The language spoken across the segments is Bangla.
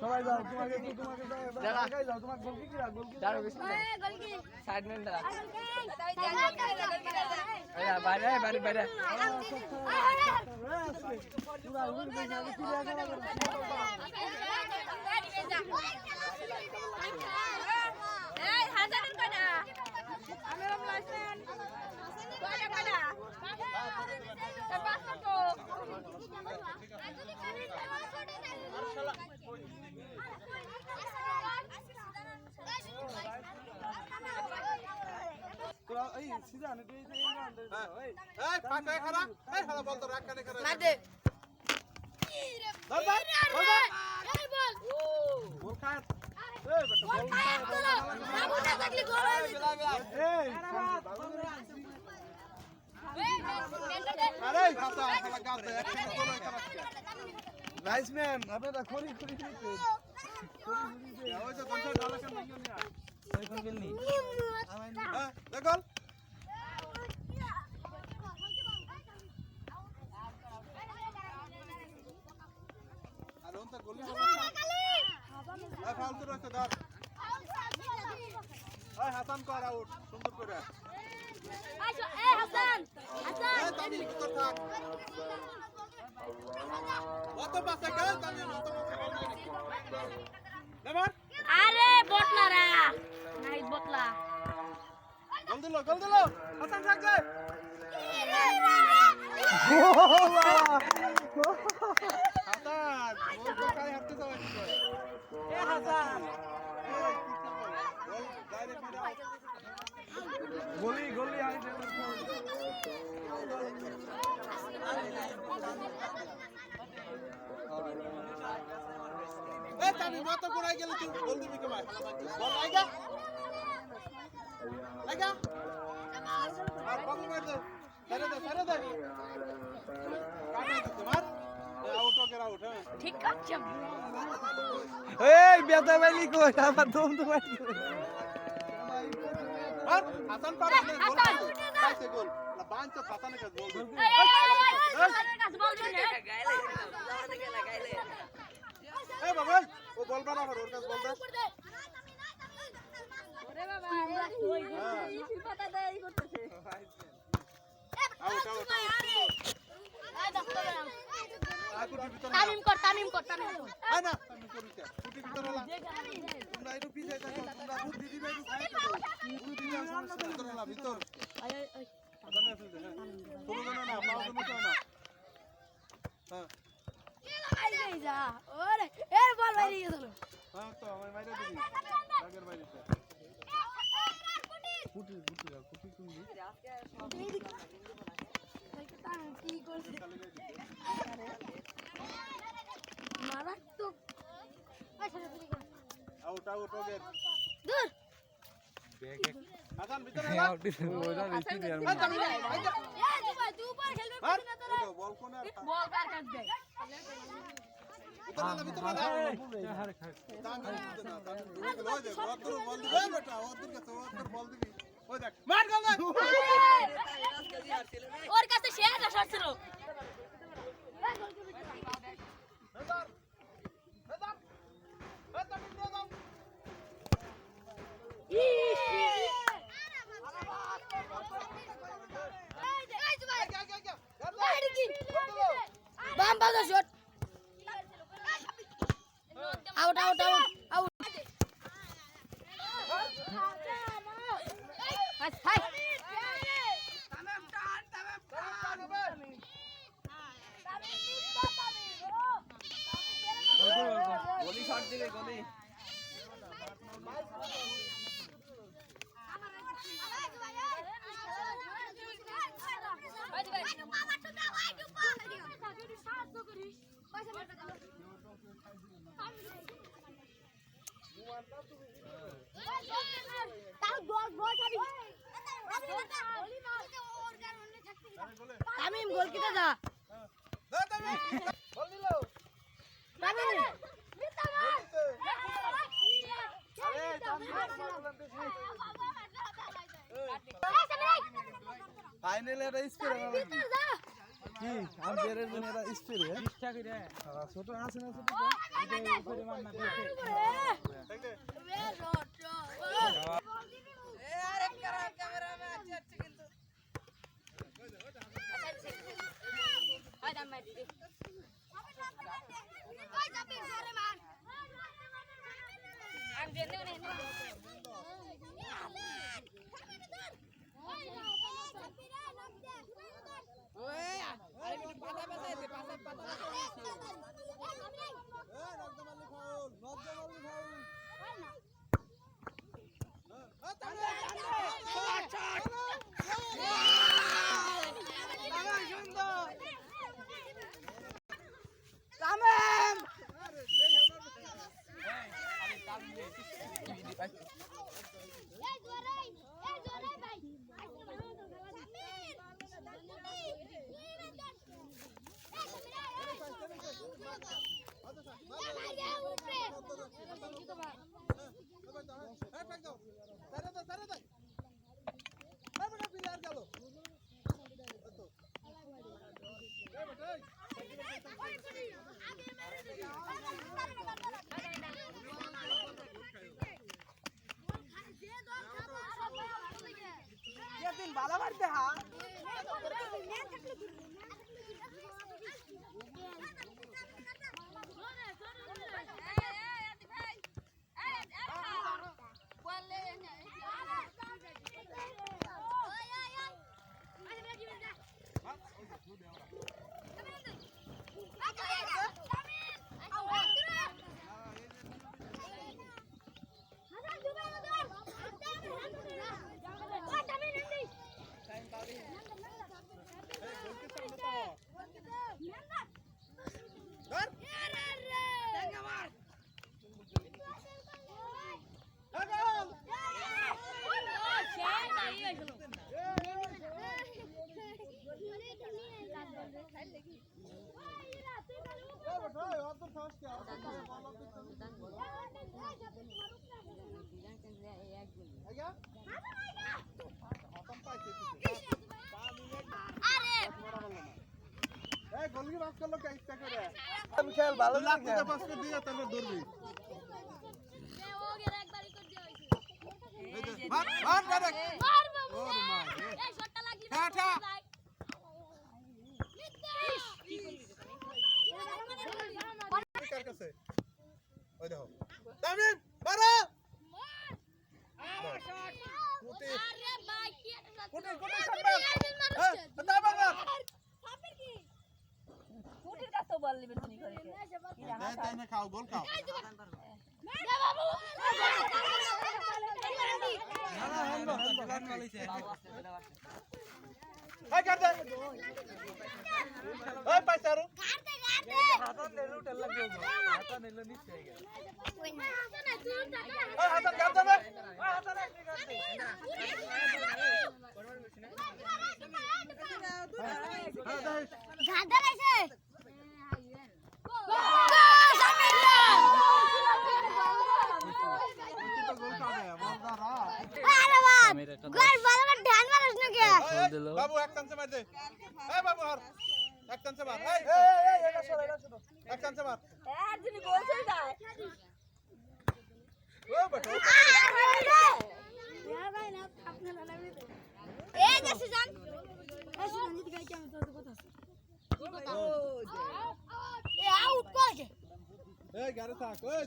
সবাই যাও তোমাকে একটু তোমাকে যাও দাঁড়া। যাও তোমার গোল কি কিরা গোল কি দাঁড়াও বেশি না সাইড মেন দাঁড়া। এই বাইরে বাইরে বাইরে পুরা উড় গেছে আমি চিড়িয়া খেলা করছি এই হাজারের কয়টা আমি রম লাইছেন কয়টা কয়টা তার তো তোরা এই সিজন এটা এই এই গান দে এই এই ফাটা খারা এই হালা বল তো রাখ কানে করে না দে ধর ধর ধর ধর এই বল বল খাত এই বেটা বল খায় তোলো বাবু না থাকলে গোল হয়ে যেত এই আরে ফাটা হালা গাল দে একখানে তোলো এখানে নাইস ম্যান আপনারা খড়ি খড়ি খড়ি ওই যে দনসা ডালা কেন নিও নিয়া এখন গেলনি হ্যাঁ দেখল আর ওন তো গলি এই ফালতু রাখতে ধর হাসান কর আউট সুন্দর করে। আরে বটলারা নাই বটলা গোল দিল গোল দিল। হাসান থাকবে হাসান গোল গোল কাই হাঁটতে যাবে এ হাসান এই কি খবর গোল মত তুই গোল দিবি কে ভাই বল বল দে কাটা দে তোমার ঠিক আছে এই বেতা বাইলি কই আমার দম তো বাইলি আর হাসান পার হাসান। কাইছে গোল না বাঞ্চ হাসান কে গোল হাসানের কাছে বল দিন এই বাবল ও বল বানা ওর কাছে বল দে ওরে বাবা ওই পাতা দেই করতেছে আউট আউট এই দেখো আর কুটি ভিতর তামিম কর তামিম কর তামিম কর। আয় না। তুমি করিতে কুটি ভিতর হলা তোমরা একটু পিছে থাকো তোমরা একটু খাই থাকো বুদ্ধি দিলে সমস্যা ভিতর হলা ভিতর। আয় আয় আয় আদানে ফেলতে হ্যাঁ কোনো জানা না পাও কোনো চাও না। হ্যাঁ। আই যাই যা ওরে এর বল বাইরে গেছিল হ্যাঁ তো আমার মাইরে দিবি। আগের বাইরে ফুটি ফুটি ফুটি তুমি। কি করছে মারাত্মক আউট আউট ওকে দূর আদান ভিতর হলা ওটা Yeah. তামিম গোল কিটা যা দে তুমি বল দিল তামিম আরে চান্দি বললাম বেশি ফাইনাল এটা স্কোর যা কি আম্পায়ারের জন্য এটা স্পিড হ্যাঁ ছোট আছে না ছোট আমি এই গোলকি পাস করল খেল ভালো লাগে। করে দিয়ে তাহলে মার কার কাছে? ওই দেখো। তামিম মারো কুটি কুটি কুটি সামনে হ্যাঁ না মার কুটির কাছে বল লিবেন তুমি করে না খাও গোল খাও না না হ্যান্ড এই কাট দে এই হাতত নেলু তেল লাগবে হাতত নেলু নিচে গেল কাট একটি কাট দে হ্যাঁ দেখ গাদা লাইছে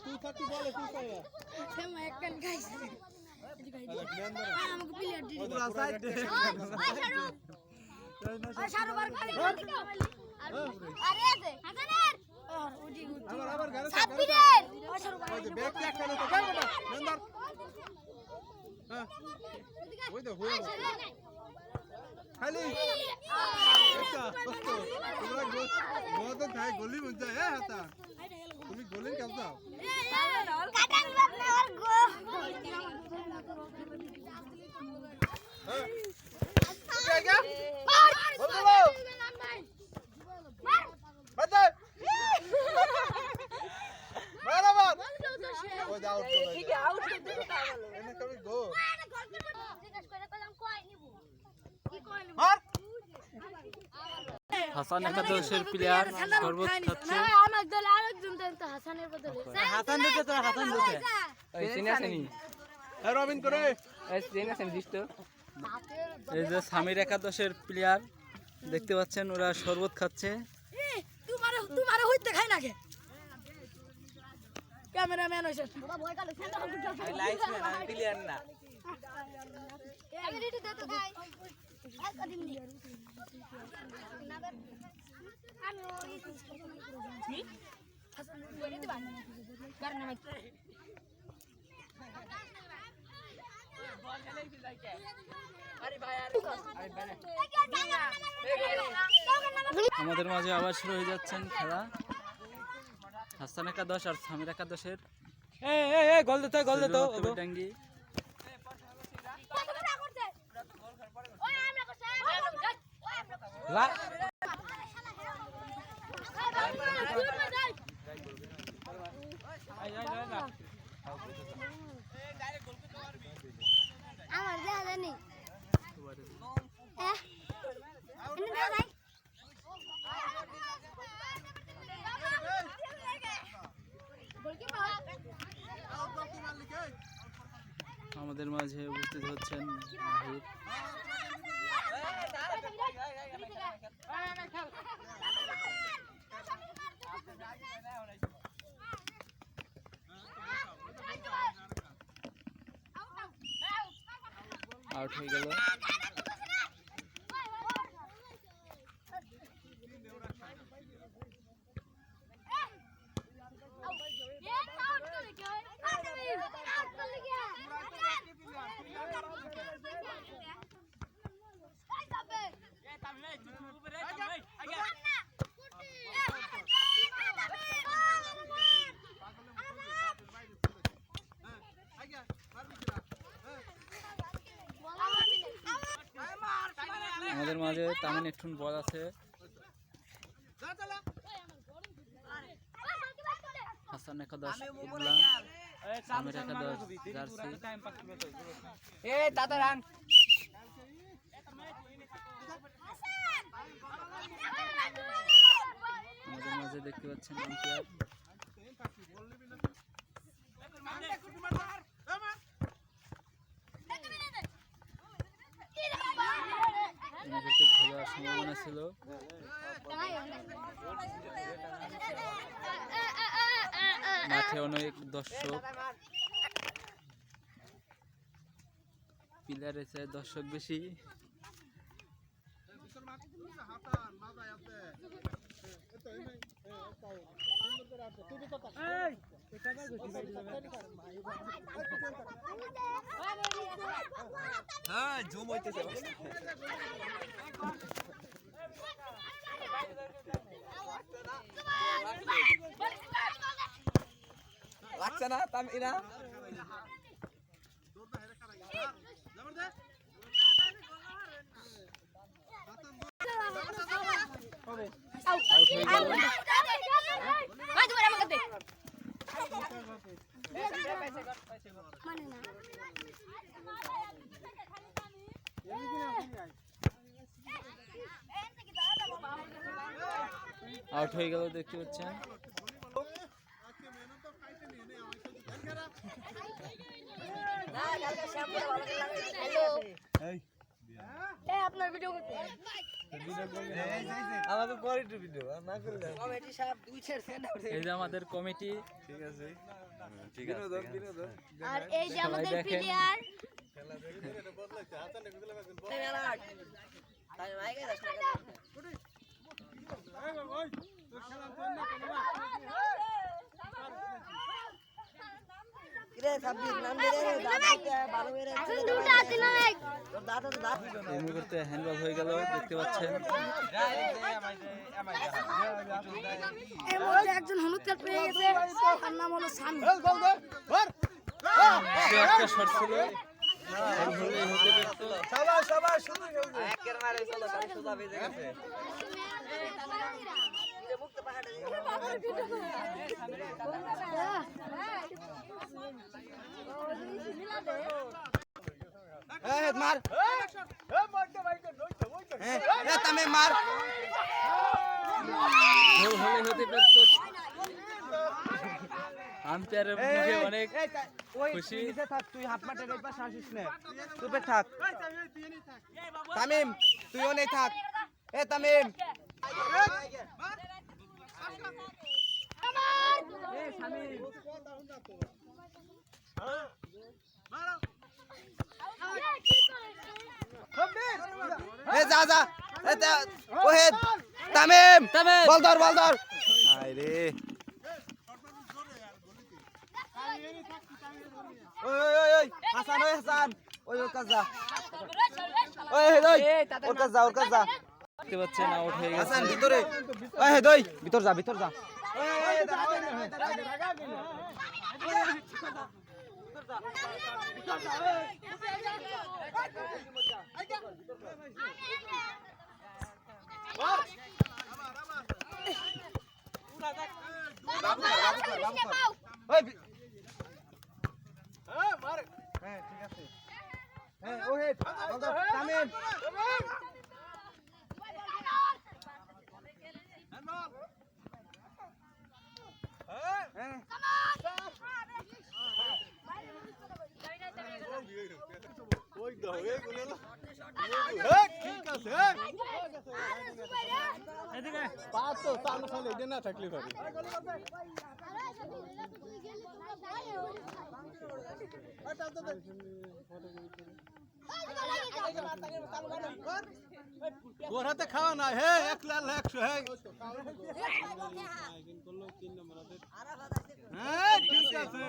230 বল 230 সে মা একখান গাইস আমাকে প্লেয়ার হ্যাঁ ওই দে হয়ে গলি মন হ্যাঁ তুমি গলির কাজ দাও। হ্যাঁ হাসান একাদশের প্লেয়ার শরবত খাচ্ছে আমার দলে আরেকজন দেন তো হাসানের বদলে হাসান দিতে তো হাসান দিতে ওই চিনে আসেনি হ্যাঁ রবিন করে। ওই চিনে আসেনি দৃষ্ট এই যে স্বামীর একাদশের প্লেয়ার দেখতে পাচ্ছেন ওরা শরবত খাচ্ছে। তোমার তোমার হইতে খাই নাকি ক্যামেরাম্যান হইছে। লাইসম্যান আমি প্লেয়ার না। আমি রেডি দে তো আমি ওই আমাদের মাঝে আবার শুরু হয়ে যাচ্ছেন খেলা। হাসান একাদশ আর স্বামীর একাদশের। গোল দিতে গোল দিতে ডাঙ্গি আমার দেখা জানি এনে দেখা যায় আমাদের মাঝে উপস্থিত হচ্ছেন আউট হয়ে গেল। আমাদের মাঝে তামিন একটু বল আছে। হাসান একাদশ উগলা স্বামীর একাদশ জার্সি। এ দাদা রান। আমাদের মাঝে দেখতে পাচ্ছেন আম্পায়ার এনাদেরকে খেলার সম্ভাবনা ছিল। মাঠে অনেক দর্শক। পিলারে চায় দর্শক বেশি হাতান মাথায় আছে এতো এই সুন্দর করে আছে তুই কথা হ্যাঁ জুম হইতেছে লাগছে না তামিনা জবর দে আউট হয়ে গেল ভাই তোমার আমাকে দে মানে না আউট হয়ে গেল দেখতে পাচ্ছেন আজকে মেহনত তো খাইতে নিয়ে নে আমি তো দেখেরা হ্যালো এই আপনার ভিডিও করতে। আমাকে করে একটু ভিডিও না করলে এই যে আমাদের কমিটি। ঠিক আছে। বিনোদন বিনোদন। আর এই যে আমাদের। প্লেয়ার। এই ওই তোর খেলা না দুটো আছে না এই মুহূর্তে হ্যান্ডবল হয়ে গেল দেখতে পাচ্ছেন একজন হলুদ কার্ড পেয়ে গেছে তার নাম হলো সামি একটা শট ছিল সবাই সবাই এ মার এ তামে মার গোল হলে হতে পারত আম্পায়ারের মুখে অনেক খুশি। থাক তুই হাত মাঠের ওই পাশে আসিস না তুই থাক তামিম তুইও নেই থাক এ তামিম এ যা যা এ তা- ওহেদ তামিম তামিম। বল ধর বল ধর হায় ওই ওই ওই ওই হাসান ওই হাসান ওই ওর কাছে যা ওই ওই ওই ওর কাছে যা ওর কাছে যা দেখতে পাচ্ছেন আউট হয়ে গেছে হাসান ভিতরে ওই দই ভিতর যা ভিতর যা ওই হ্যাঁ ঠিক আছে হ্যাঁ ওহেদ বল তামিম হ্যাঁ ঠিক আছে পাঁচ তো চালু খালি এটা না থাকলে পারি ওর হাতে খাওয়া না হে এক লাল একশো হে হ্যাঁ ঠিক আছে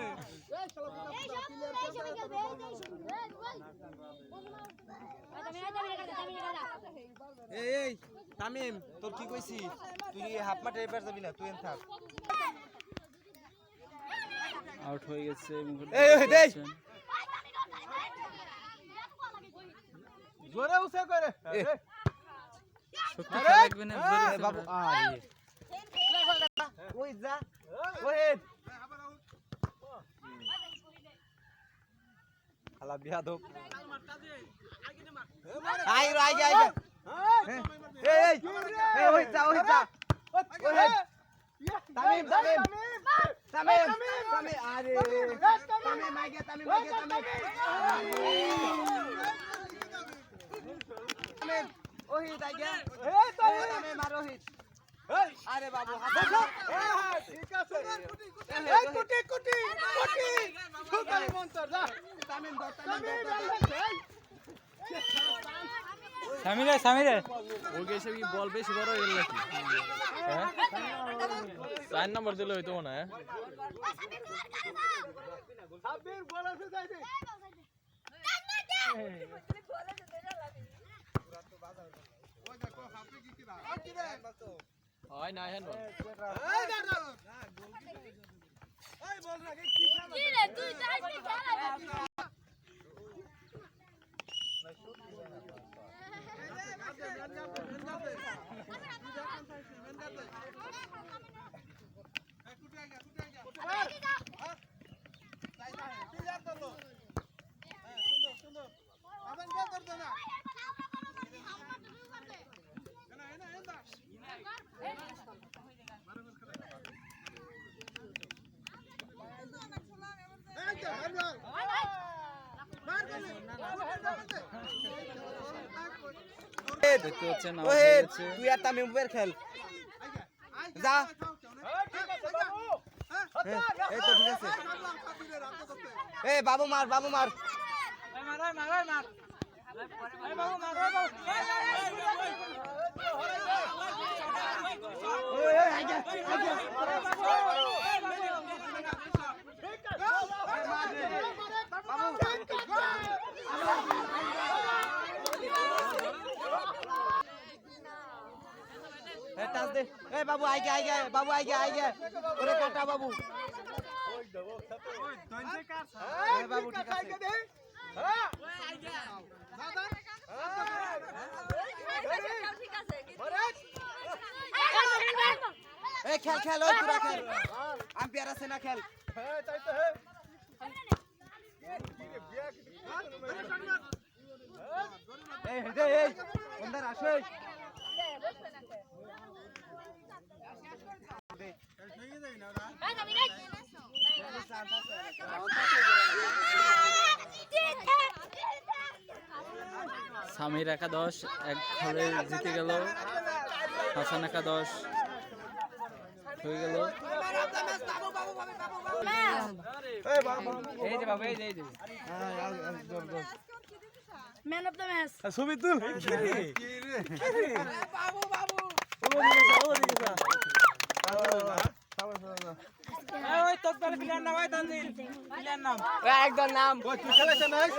এই এই তামিম তোর কি কইছি তুই হাফ মাঠে এবার যাবি না তুই এন থাক। আউট হয়ে গেছে এই, এই, দেই। জোরে উঠে করে। শক্তি লাগবে না জোরে বাবু। আরে ওই যা ওহেদ। খালা আই রে আই আই হ্যাঁ, এই এই ওই যা ওই যা তামিম তামিম তামিম তামিম আরে তামিম গে তামিম গে তামিম তামিম ওহিদ আই গে এই তামিম আর ওহিদ আরে বাবু ঠিক আছে এই কোটি কোটি কোটি সুকালি মন্তর যা তামিম ধর তামিম সামিরে সামিরে। ওকে এসে কি বল বেশি বড় এল নাকি? হ্যাঁ। চার নম্বর দিলে হইতো মনে হয় সাব্বির বল। আছে যাইবে ওই দেখো হাফি কি কি দাও কি রে হয় না হ্যাঁ এই না না এই বল না কি খেলা দেখতে পাচ্ছেন তুই আর তামিম উপর খেল। যা হ্যাঁ, এই তো ঠিক আছে এই বাবু মার বাবু মার ওই, ওই, আগে, আগে। এ, touch they. A Babu I gay I gay Babu I gay I গে ওরে কাটা বাবু। এ বাবু, ঠিক আছে। খেল খেল, ওই তোরা খেল। আম্পায়ার আছে না খেল? এই হেদে এই আসে সামির একাদশ এক ফলে জিতে গেল। হাসান একাদশ হয়ে গেল। এই যে বাবু এই যে এই যে। ম্যান অফ দ্য ম্যাচ ছবি তুল একদম নাম। তুই খেলাইছ নাই